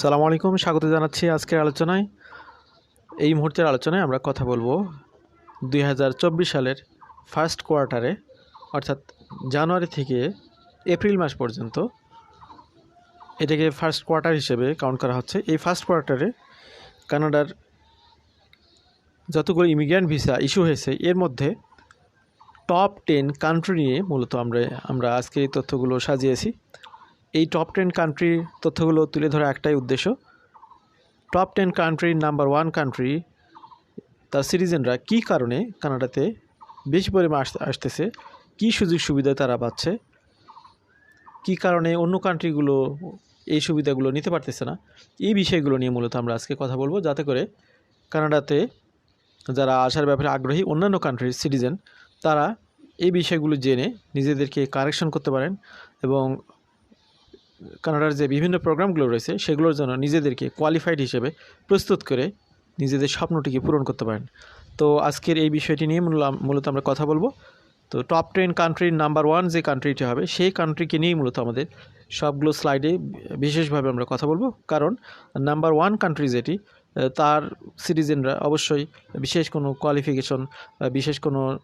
সালামু আলাইকুম, স্বাগত জানাচ্ছি আজকের আলোচনায়। এই মুহূর্তের আলোচনায় আমরা কথা বলব দুই হাজার চব্বিশ সালের ফার্স্ট কোয়ার্টারে অর্থাৎ জানুয়ারি থেকে এপ্রিল মাস পর্যন্ত এটাকে ফার্স্ট কোয়ার্টার হিসেবে কাউন্ট করা হচ্ছে। এই ফার্স্ট কোয়ার্টারে কানাডার যতগুলো ইমিগ্রেন্ট ভিসা ইস্যু হয়েছে, এর মধ্যে টপ টেন কান্ট্রি নিয়ে মূলত আমরা আমরা আজকে এই তথ্যগুলো সাজিয়েছি। এই টপ টেন কান্ট্রির তথ্যগুলো তুলে ধরা একটাই উদ্দেশ্য। টপ টেন কান্ট্রির নাম্বার ওয়ান কান্ট্রি তার সিটিজেনরা কী কারণে কানাডাতে বেশি পরিমাণ আস আসতেছে? কী সুযোগ সুবিধা তারা পাচ্ছে? কী কারণে অন্য কান্ট্রিগুলো এই সুবিধাগুলো নিতে পারতেছে না? এই বিষয়গুলো নিয়ে মূলত আমরা আজকে কথা বলব, যাতে করে কানাডাতে যারা আসার ব্যাপারে আগ্রহী অন্যান্য কান্ট্রির সিটিজেন তারা এই বিষয়গুলো জেনে নিজেদেরকে কারেকশন করতে পারেন এবং কানাডার যে বিভিন্ন প্রোগ্রামগুলো রয়েছে, সেগুলোর জন্য নিজেদেরকে কোয়ালিফাইড হিসেবে প্রস্তুত করে নিজেদের স্বপ্নটিকে পূরণ করতে পারেন। তো আজকের এই বিষয়টি নিয়ে মূল- মূলত আমরা কথা বলব। তো টপ টেন কান্ট্রির নাম্বার ওয়ান যে কান্ট্রিটি হবে, সেই কান্ট্রিকে নিয়েই মূলত আমাদের সবগুলো স্লাইডে বিশেষভাবে আমরা কথা বলব। কারণ নাম্বার ওয়ান কান্ট্রি যেটি, তার সিটিজেনরা অবশ্যই বিশেষ কোনো কোয়ালিফিকেশন বিশেষ কোনো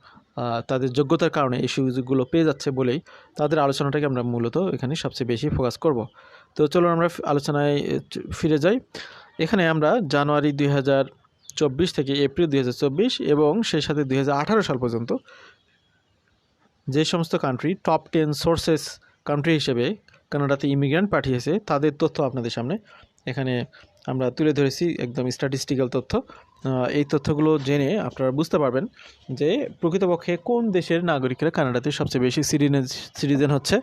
তাদের যোগ্যতার কারণে এই সুযোগগুলো পেয়ে যাচ্ছে বলেই তাদের আলোচনাটাকে আমরা মূলত এখানে সবচেয়ে বেশি ফোকাস করব। তো চলুন আমরা আলোচনায় ফিরে যাই। এখানে আমরা জানুয়ারি দুই চব্বিশ থেকে এপ্রিল দুই হাজার চব্বিশ এবং সেই সাথে দুই হাজার আঠারো সাল পর্যন্ত যে সমস্ত country top ten sources country হিসেবে কানাডাতে ইমিগ্রেন্ট পাঠিয়েছে, তাদের তথ্য আপনাদের সামনে এখানে আমরা তুলে ধরেছি, একদম স্ট্যাটিস্টিক্যাল তথ্য। এই তথ্যগুলো জেনে আপনারা বুঝতে পারবেন যে প্রকৃতপক্ষে কোন দেশের নাগরিকরা কানাডাতে সবচেয়ে বেশি সিটিজেন হচ্ছে।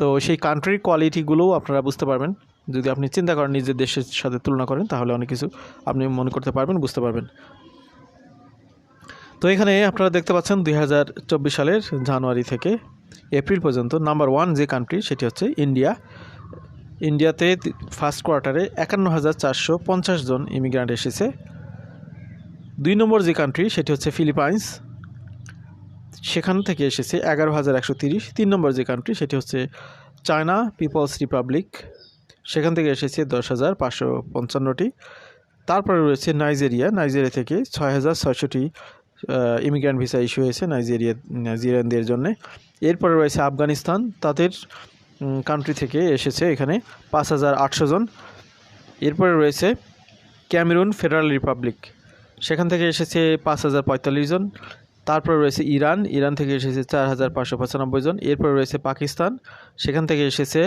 তো সেই কান্ট্রির কোয়ালিটিগুলোও আপনারা বুঝতে পারবেন। যদি আপনি চিন্তা করেন নিজের দেশের সাথে তুলনা করেন, তাহলে অনেক কিছু আপনি মনে করতে পারবেন, বুঝতে পারবেন। তো এখানে আপনারা দেখতে পাচ্ছেন দুই হাজার চব্বিশ সালের জানুয়ারি থেকে এপ্রিল পর্যন্ত নাম্বার ওয়ান যে কান্ট্রি সেটি হচ্ছে ইন্ডিয়া। ইন্ডিয়াতে ফার্স্ট কোয়ার্টারে একান্ন হাজার চারশো পঞ্চাশ জন ইমিগ্রান্ট এসেছে। দুই নম্বর যে কান্ট্রি সেটি হচ্ছে ফিলিপাইন্স সেখান থেকে এসেছে এগারো হাজার একশো তিরিশ। তিন নম্বর যে কান্ট্রি সেটি হচ্ছে চায়না পিপলস রিপাবলিক সেখান থেকে এসেছে দশ হাজার পাঁচশো পঞ্চান্নটি। তারপরে রয়েছে নাইজেরিয়া নাইজেরিয়া থেকে ছয় হাজার ছয়শোটি ইমিগ্রান্ট ভিসা ইস্যু হয়েছে নাইজেরিয়া নাইজেরিয়ানদের জন্য। এরপরে রয়েছে আফগানিস্তান। তাদের কান্ট্রি থেকে এসেছে এখানে পাঁচ হাজার আটশো জন। এরপরে রয়েছে ক্যামেরুন ফেডারেল রিপাবলিক সেখান থেকে এসেছে পাঁচ হাজার পঁয়তাল্লিশ জন। তারপরে রয়েছে ইরান ইরান থেকে এসেছে চার হাজার পাঁচশো পঁচানব্বই জন। এরপর রয়েছে পাকিস্তান, সেখান থেকে এসেছে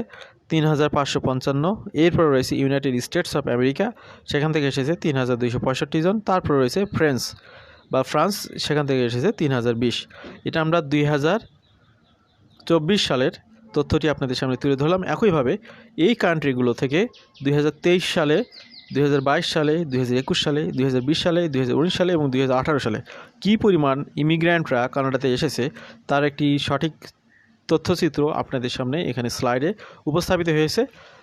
তিন হাজার পাঁচশো পঞ্চান্ন। এরপর রয়েছে ইউনাইটেড স্টেটস অফ আমেরিকা, সেখান থেকে এসেছে তিন হাজার দুইশো পঁয়ষট্টি জন। তারপর রয়েছে ফ্রেন্স বা ফ্রান্স, সেখান থেকে এসেছে তিন হাজার বিশ। এটা আমরা দুই হাজার চব্বিশ সালের তথ্যটি আপনাদের সামনে তুলে ধরলাম। একইভাবে এই কান্ট্রিগুলো থেকে দুই হাজার তেইশ সালে দুই হাজার বাইশ সালে দু হাজার একুশ সালে, দুই হাজার বিশ সালে দু হাজার উনিশ সালে এবং দু হাজার আঠারো সালে কি পরিমাণ ইমিগ্র্যান্টরা কানাডাতে এসেছে তার একটি সঠিক তথ্যচিত্র আপনাদের সামনে এখানে স্লাইডে উপস্থাপিত হয়েছে।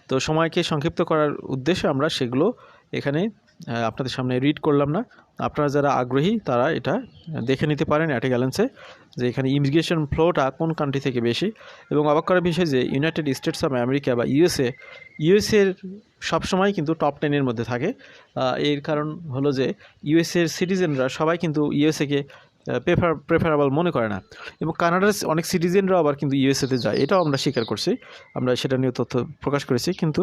তো সময়কে সংক্ষিপ্ত করার উদ্দেশ্যে আমরা সেগুলো এখানে আপনাদের সামনে রিড করলাম না। আপনারা যারা আগ্রহী, তারা এটা দেখে নিতে পারেন অ্যাটে গ্যালেন্সে যে এখানে ইমিগ্রেশন ফ্লোটা কোন কান্ট্রি থেকে বেশি। এবং অবাক করার বিষয় যে ইউনাইটেড স্টেটস অফ আমেরিকা বা ইউএসএ ইউএসএর সবসময় কিন্তু টপ টেনের মধ্যে থাকে। এর কারণ হলো যে ইউএসএর সিটিজেনরা সবাই কিন্তু ইউএসএকে প্রেফার প্রেফারেবল মনে করে না। এবং কানাডার অনেক সিটিজেনরাও আবার কিন্তু ইউএসএতে যায়। এটাও আমরা স্বীকার করছি। আমরা সেটা নিয়ে তথ্য প্রকাশ করেছি। কিন্তু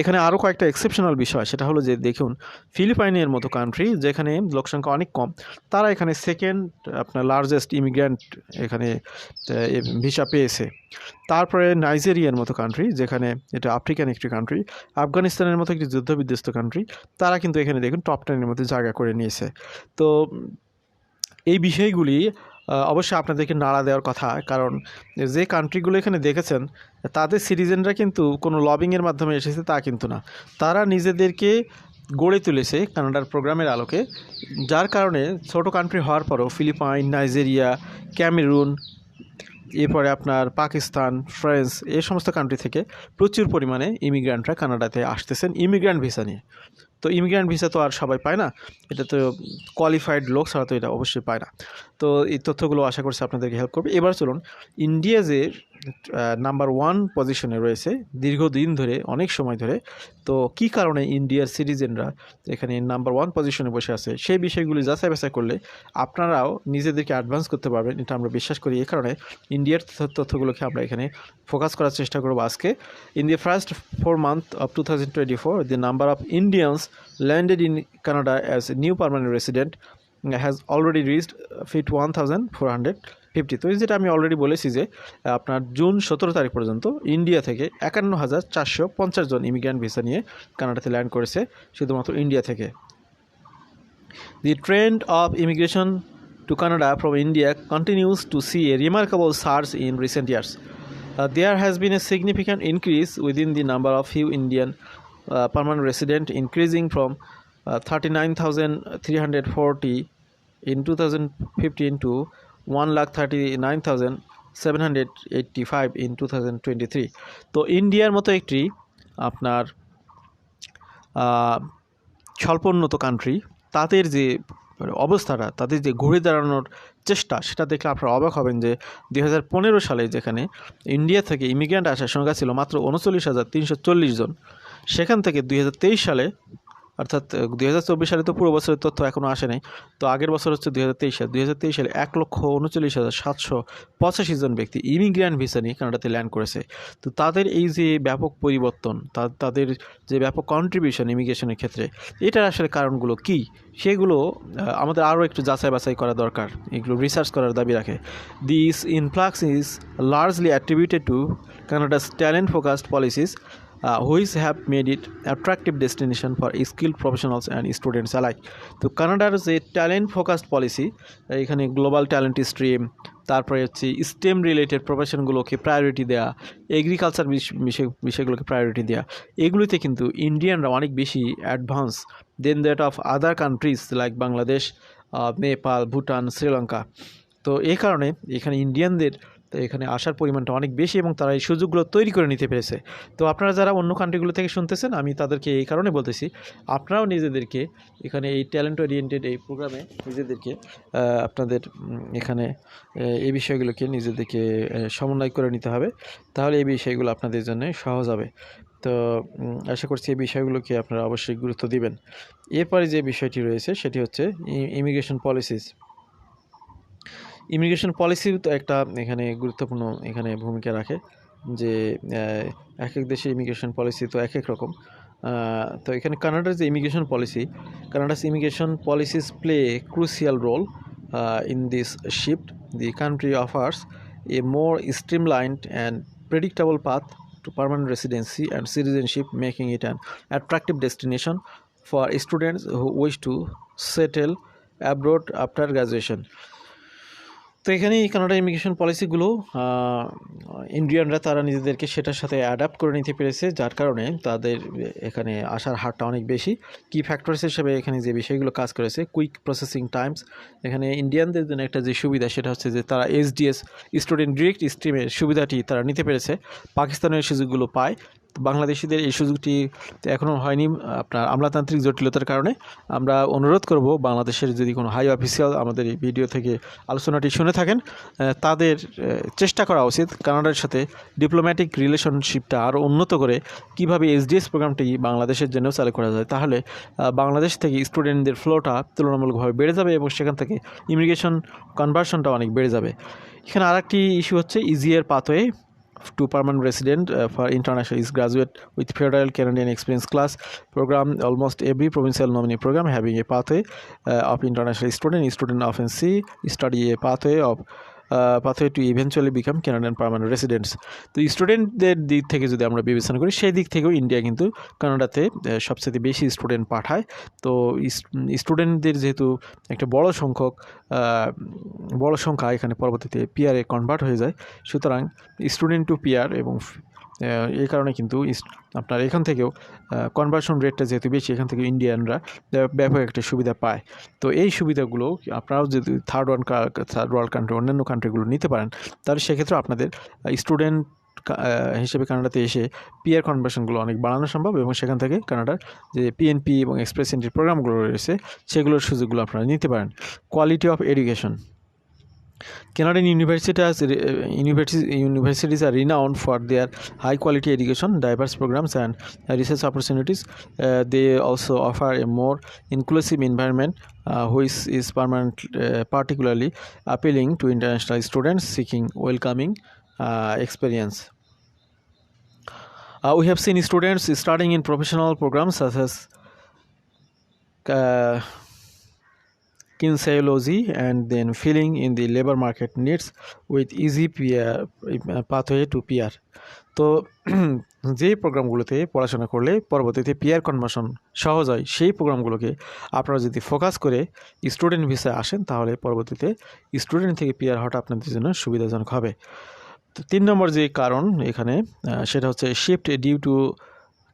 এখানে আরও কয়েকটা এক্সেপশনাল বিষয়। সেটা হলো যে, দেখুন, ফিলিপাইনের মতো কান্ট্রি যেখানে লোকসংখ্যা অনেক কম, তারা এখানে সেকেন্ড আপনার লার্জেস্ট ইমিগ্র্যান্ট এখানে ভিসা পেয়েছে। তারপরে নাইজেরিয়ার মতো কান্ট্রি যেখানে এটা আফ্রিকান একটি কান্ট্রি আফগানিস্তানের মতো একটি যুদ্ধবিধ্বস্ত কান্ট্রি তারা কিন্তু এখানে দেখুন টপ টেনের মধ্যে জায়গা করে নিয়েছে। তো এই বিষয়গুলি অবশ্যই আপনাদেরকে নাড়া দেওয়ার কথা। কারণ যে কান্ট্রিগুলো এখানে দেখেছেন, তাদের সিটিজেনরা কিন্তু কোনো লবিংয়ের মাধ্যমে এসেছে তা কিন্তু না। তারা নিজেদেরকে গড়ে তুলেছে কানাডার প্রোগ্রামের আলোকে, যার কারণে ছোট কান্ট্রি হওয়ার পরও ফিলিপাইন, নাইজেরিয়া, ক্যামেরুন এরপরে আপনার পাকিস্তান, ফ্রান্স এই সমস্ত কান্ট্রি থেকে প্রচুর পরিমাণে ইমিগ্রান্টরা কানাডাতে আসতেছেন ইমিগ্রান্ট ভিসা নিয়ে। তো ইমিগ্রান্ট ভিসা তো আর সবাই পায় না, এটা তো কোয়ালিফাইড লোক ছাড়া তো এটা অবশ্যই পায় না। তো এই তথ্যগুলো আশা করছি আপনাদেরকে হেল্প করবে। এবার চলুন ইন্ডিয়া যে নাম্বার ওয়ান পজিশনে রয়েছে দীর্ঘদিন ধরে, অনেক সময় ধরে। তো কি কারণে ইন্ডিয়ার সিটিজেনরা এখানে নাম্বার ওয়ান পজিশনে বসে আছে? সেই বিষয়গুলি যাচাই বাছাই করলে আপনারাও নিজেদেরকে অ্যাডভান্স করতে পারবেন। এটা আমরা বিশ্বাস করি। এই কারণে ইন্ডিয়ার তথ্য- তথ্যগুলোকে আমরা এখানে ফোকাস করার চেষ্টা করব আজকে। In the first four month of two thousand twenty four the number of Indians landed in Canada as new permanent resident has already reached fit one thousand four hundred fifty. তো যেটা আমি already বলেছি যে আপনার June সতেরো তারিখ পর্যন্ত India থেকে একান্ন হাজার চারশো পঞ্চাশ জন ইমিগ্রান্ট ভিসা নিয়ে কানাডাতে ল্যান্ড করেছে, শুধুমাত্র ইন্ডিয়া থেকে। The trend of immigration to Canada from India continues to see a remarkable search in recent years there has been a significant increase within the number of hue Indian permanent resident increasing from thirty nine thousand three hundred forty in two thousand fifteen to 1,39,785 in 2023. তো ইন্ডিয়ার মতো একটি আপনার স্বল্পোন্নত country তাদের যে অবস্থাটা তাদের যে ঘুরে দাঁড়ানোর চেষ্টা সেটা দেখলে আপনারা অবাক হবেন যে দুই হাজার পনেরো সালে যেখানে ইন্ডিয়া থেকে ইমিগ্রেন্ট আসার সংখ্যা ছিল মাত্র উনচল্লিশ হাজার তিনশো চল্লিশ জন সেখান থেকে দুই হাজার তেইশ সালে অর্থাৎ দুই হাজার চব্বিশ সালে তো পুরো বছরের তথ্য এখনও আসে নাই। তো আগের বছর হচ্ছে দুই হাজার তেইশ সাল। দুই হাজার তেইশ সালে এক লক্ষ উনচল্লিশ হাজার সাতশো পঁচাশি জন ব্যক্তি ইমিগ্রেন্ট ভিসা নিয়ে কানাডাতে ল্যান্ড করেছে। তো তাদের এই যে ব্যাপক পরিবর্তন তাদের যে ব্যাপক কন্ট্রিবিউশন ইমিগ্রেশনের ক্ষেত্রে, এটার আসলে কারণগুলো কি? সেগুলো আমাদের আরও একটু যাচাই বাছাই করা দরকার। এগুলো রিসার্চ করার দাবি রাখে। This influx is largely attributed to Canada's talent focused policies which have made it attractive destination for skill professionals and students alike তো কানাডার যে ট্যালেন্ট ফোকাসড পলিসি এখানে গ্লোবাল ট্যালেন্ট স্ট্রিম তারপরে হচ্ছে স্টেম রিলেটেড প্রফেশনগুলোকে প্রায়োরিটি দেওয়া agriculture বিষয়, বিষয়গুলোকে প্রায়োরিটি দেওয়া এগুলিতে কিন্তু ইন্ডিয়ানরা অনেক বেশি advance than that of other countries like Bangladesh Nepal Bhutan Sri Lanka তো এই কারণে এখানে ইন্ডিয়ানদের তো এখানে আসার পরিমাণটা অনেক বেশি এবং তারা এই সুযোগগুলো তৈরি করে নিতে পেরেছে। তো আপনারা যারা অন্য কান্ট্রিগুলো থেকে শুনতেছেন, আমি তাদেরকে এই কারণে বলতেছি, আপনারাও নিজেদেরকে এখানে এই ট্যালেন্ট ওরিয়েন্টেড এই প্রোগ্রামে নিজেদেরকে আপনাদের এখানে এই বিষয়গুলোকে নিজেদেরকে সমন্বয় করে নিতে হবে। তাহলে এই বিষয়গুলো আপনাদের জন্য সহজ হবে। তো আশা করছি এই বিষয়গুলোকে আপনারা অবশ্যই গুরুত্ব দিবেন। এরপরে যে বিষয়টি রয়েছে, সেটি হচ্ছে ইমিগ্রেশন পলিসিস ইমিগ্রেশন পলিসিও তো একটা এখানে গুরুত্বপূর্ণ এখানে ভূমিকা রাখে যে এক এক দেশে ইমিগ্রেশন পলিসি তো এক এক রকম তো এখানে কানাডার যে immigration policy Canada's immigration policies play a crucial role in this shift the country offers a more streamlined and predictable path to permanent residency and citizenship, making it an attractive destination for students who wish to settle abroad after graduation. তো এখানে এই Canada immigration পলিসিগুলো ইন্ডিয়ানরা তারা নিজেদেরকে সেটার সাথে adapt করে নিতে পেরেছে, যার কারণে তাদের এখানে আসার হারটা অনেক বেশি। কি ফ্যাক্টরস হিসেবে এখানে যে বিষয়গুলো কাজ করেছে কুইক প্রসেসিং টাইমস এখানে ইন্ডিয়ানদের জন্য একটা যে সুবিধা সেটা হচ্ছে যে তারা এসডিএস স্টুডেন্ট ডিরেক্ট স্ট্রিমের সুবিধাটি তারা নিতে পেরেছে, পাকিস্তানের সুযোগগুলো পায়। বাংলাদেশিদের এই সুযোগটি এখনও হয়নি। আপনার আমলাতান্ত্রিক জটিলতার কারণে আমরা অনুরোধ করব বাংলাদেশের যদি কোনো হাই অফিসিয়াল আমাদের এই ভিডিও থেকে আলোচনাটি শুনে থাকেন তাদের চেষ্টা করা উচিত কানাডার সাথে ডিপ্লোম্যাটিক রিলেশনশিপটা আরও উন্নত করে কীভাবে এসডিএস প্রোগ্রামটি বাংলাদেশের জন্য চালু করা যায়। তাহলে বাংলাদেশ থেকে স্টুডেন্টদের ফ্লোটা তুলনামূলকভাবে বেড়ে যাবে এবং সেখান থেকে ইমিগ্রেশন কনভার্সনটা অনেক বেড়ে যাবে। এখানে আরেকটি ইস্যু হচ্ছে easier pathway to permanent resident uh, for international is graduate with federal Canadian experience class program almost every provincial nominee program having a pathway uh, of international student student often see study a pathway of uh, to eventually become become permanent residents তো স্টুডেন্টদের দিক থেকে যদি আমরা বিবেচনা করি সেই দিক থেকেও ইন্ডিয়া কিন্তু কানাডাতে সবচেয়ে বেশি স্টুডেন্ট পাঠায়। তো স্টুডেন্টদের যেহেতু একটা বড় সংখ্যক বড় সংখ্যা এখানে পরবর্তীতে পিয়ারে কনভার্ট হয়ে যায়। সুতরাং স্টুডেন্ট টু পিয়ার এবং এই কারণে কিন্তু আপনার এখান থেকেও কনভার্সন রেটটা যেহেতু বেশি, এখান থেকে ইন্ডিয়ানরা ব্যাপক একটা সুবিধা পায়। তো এই সুবিধাগুলো আপনারাও যদি third world third world country অন্যান্য কান্ট্রিগুলো নিতে পারেন, তাহলে সেক্ষেত্রে আপনাদের স্টুডেন্ট হিসেবে কানাডাতে এসে পিয়ার কনভার্সনগুলো অনেক বাড়ানো সম্ভব এবং সেখান থেকে কানাডার যে পিএনপি এবং এক্সপ্রেস এন্ট্রি প্রোগ্রামগুলো রয়েছে, সেগুলোর সুযোগগুলো আপনারা নিতে পারেন। Quality of education Canadian universities, universities, universities are renowned for their high quality education, diverse programs, and uh, research opportunities. Uh, they also offer a more inclusive environment, uh, which is permanent, uh, particularly appealing to international students seeking welcoming uh, experience. Uh, we have seen students starting in professional programs such as uh, kinesiology and then filling in the labor market needs with easy uh, pathway to PR. তো যেই প্রোগ্রামগুলোতে পড়াশোনা করলে পরবর্তীতে peer conversion সহজ হয় সেই প্রোগ্রামগুলোকে আপনারা যদি ফোকাস করে স্টুডেন্ট ভিসায় আসেন তাহলে পরবর্তীতে স্টুডেন্ট থেকে পিয়ার হওয়াটা আপনাদের জন্য সুবিধাজনক হবে তো তিন নম্বর যে কারণ এখানে সেটা হচ্ছে shift due to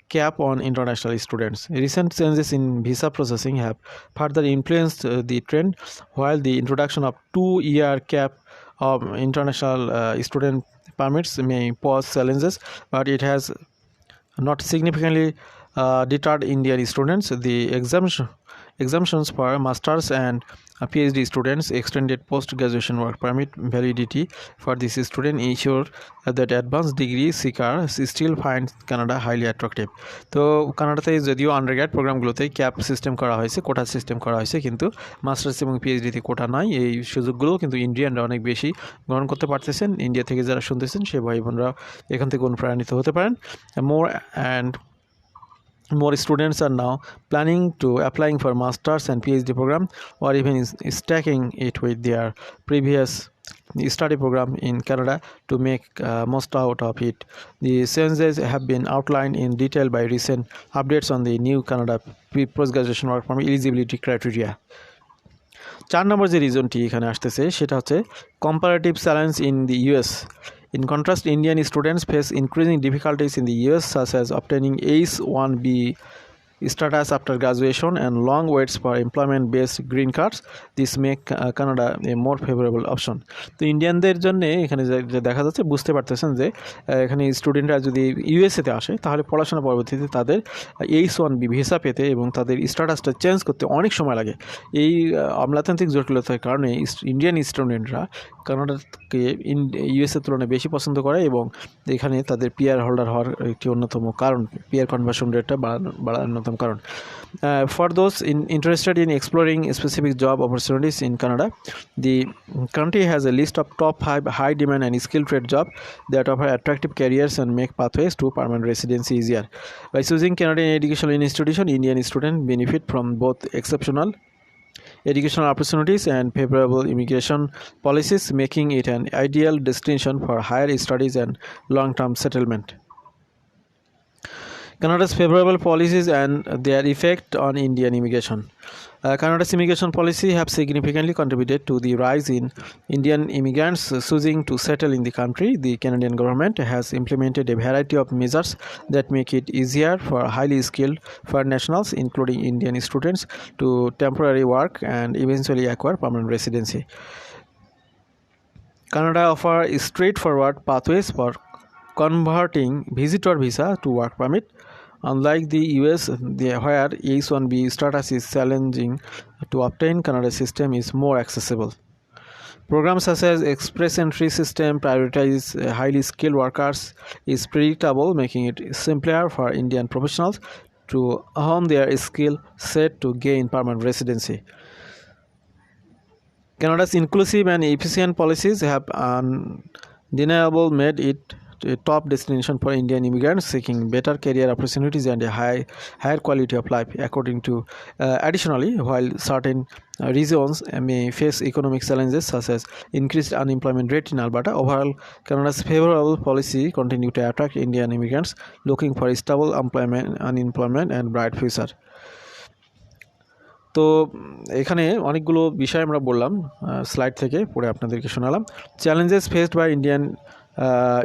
cap on international students. Recent changes in visa processing have further influenced uh, the trend, while the introduction of two-year cap of international uh, student permits may pose challenges, but it has not significantly uh, deterred Indian students. The exemption, exemptions for masters and uh, PhD students extended post-graduation work permit validity for this student ensure that advanced degree seekers still find Canada highly attractive. তো কানাডাতে যদিও undergrad প্রোগ্রামগুলোতে cap system করা হয়েছে quota system করা হয়েছে কিন্তু masters এবং পিএইচডিতে কোটা নাই এই সুযোগগুলো কিন্তু ইন্ডিয়ানরা অনেক বেশি গ্রহণ করতে পারতেছেন ইন্ডিয়া থেকে যারা শুনতেছেন সে ভাই বোনরা এখান থেকে অনুপ্রাণিত হতে পারেন more and more students are now planning to applying for masters and phd program or even stacking it with their previous study program in canada to make uh, most out of it the changes have been outlined in detail by recent updates on the new canada post-graduation work permit eligibility criteria চার নম্বর যে রিজনটি এখানে আসতেছে সেটা হচ্ছে comparative challenge in the US contrast Indian students face increasing difficulties in the US such as obtaining H one B status after graduation and long waits for employment based green cards. This make uh, canada a more favorable option. তো ইন্ডিয়ানদের জন্য এখানে দেখা যাচ্ছে বুঝতে পারতেছেন যে এখানে স্টুডেন্টরা যদি ইউএসএতে আসে তাহলে পড়াশোনা পরবর্তীতে তাদের এইচ ওয়ান বি ভিসা পেতে এবং তাদের স্ট্যাটাসটা চেঞ্জ করতে অনেক সময় লাগে। এই আমলাতান্ত্রিক জটিলতার কারণে ইন্ডিয়ান স্টুডেন্টরা কানাডাকে ইন ইউএসের তুলনায় বেশি পছন্দ করে এবং এখানে তাদের পিয়ার হোল্ডার হওয়ার একটি অন্যতম কারণ, পিয়ার কনভার্সন রেটটা বাড়ানো অন্যতম কারণ। For those in interested in exploring specific job opportunities in Canada the country has a list of top five high demand and skill trade job that offer attractive careers and make pathways to permanent residency easier by choosing Canadian education institution Indian student benefit from both exceptional educational opportunities and favorable immigration policies, making it an ideal destination for higher studies and long-term settlement. Canada's favorable policies and their effect on Indian immigration. Uh, Canada's immigration policy have significantly contributed to the rise in Indian immigrants choosing to settle in the country. The Canadian government has implemented a variety of measures that make it easier for highly skilled foreign nationals, including Indian students, to temporary work and eventually acquire permanent residency. Canada offers straightforward pathways for converting visitor visa to work permit. Unlike the US, the, where H-1B status is challenging to obtain, Canada system is more accessible. Programs such as Express Entry System prioritize uh, highly skilled workers is predictable, making it simpler for Indian professionals to hone their skill set to gain permanent residency. Canada's inclusive and efficient policies have undeniably made it top destination for Indian immigrant seeking better career opportunities and a high higher quality of life according to additionally while certain reasons may face economic challenges such as increase unemployment rate in Alberta overall Canada's favourable policy continue to attract Indian immigrants looking for stable employment unemployment and bright future তো, এখানে অনেকগুলো বিষয় আমরা বললাম slide থেকে পড়ে আপনাদেরকে শোনালাম। Challenges faced by Indian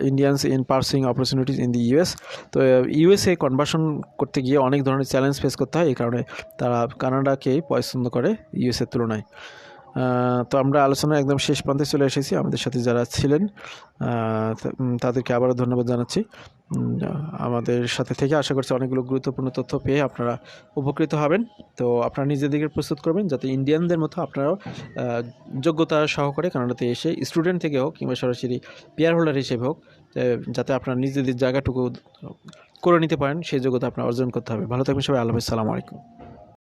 Indians in pursuing opportunities in the US তো ইউএসএ কনভার্সন করতে গিয়ে অনেক ধরনের চ্যালেঞ্জ ফেস করতে হয়। এই কারণে তারা কানাডাকেই পছন্দ করে ইউএসএর তুলনায়। তো আমরা আলোচনা একদম শেষ প্রান্তে চলে এসেছি। আমাদের সাথে যারা ছিলেন তাদেরকে আবারও ধন্যবাদ জানাচ্ছি। আমাদের সাথে থেকে আশা করছি অনেকগুলো গুরুত্বপূর্ণ তথ্য পেয়ে আপনারা উপকৃত হবেন। তো আপনারা নিজেদেরকে প্রস্তুত করবেন যাতে ইন্ডিয়ানদের মতো আপনারাও যোগ্যতা সহকারে কানাডাতে এসে স্টুডেন্ট থেকে হোক কিংবা সরাসরি পেয়ার হোল্ডার হিসেবে হোক যাতে আপনারা নিজেদের জায়গাটুকু করে নিতে পারেন সেই যোগ্যতা আপনার অর্জন করতে হবে। ভালো থাকবেন সবাই আল্লাহ হাফেজ, সালামু আলাইকুম।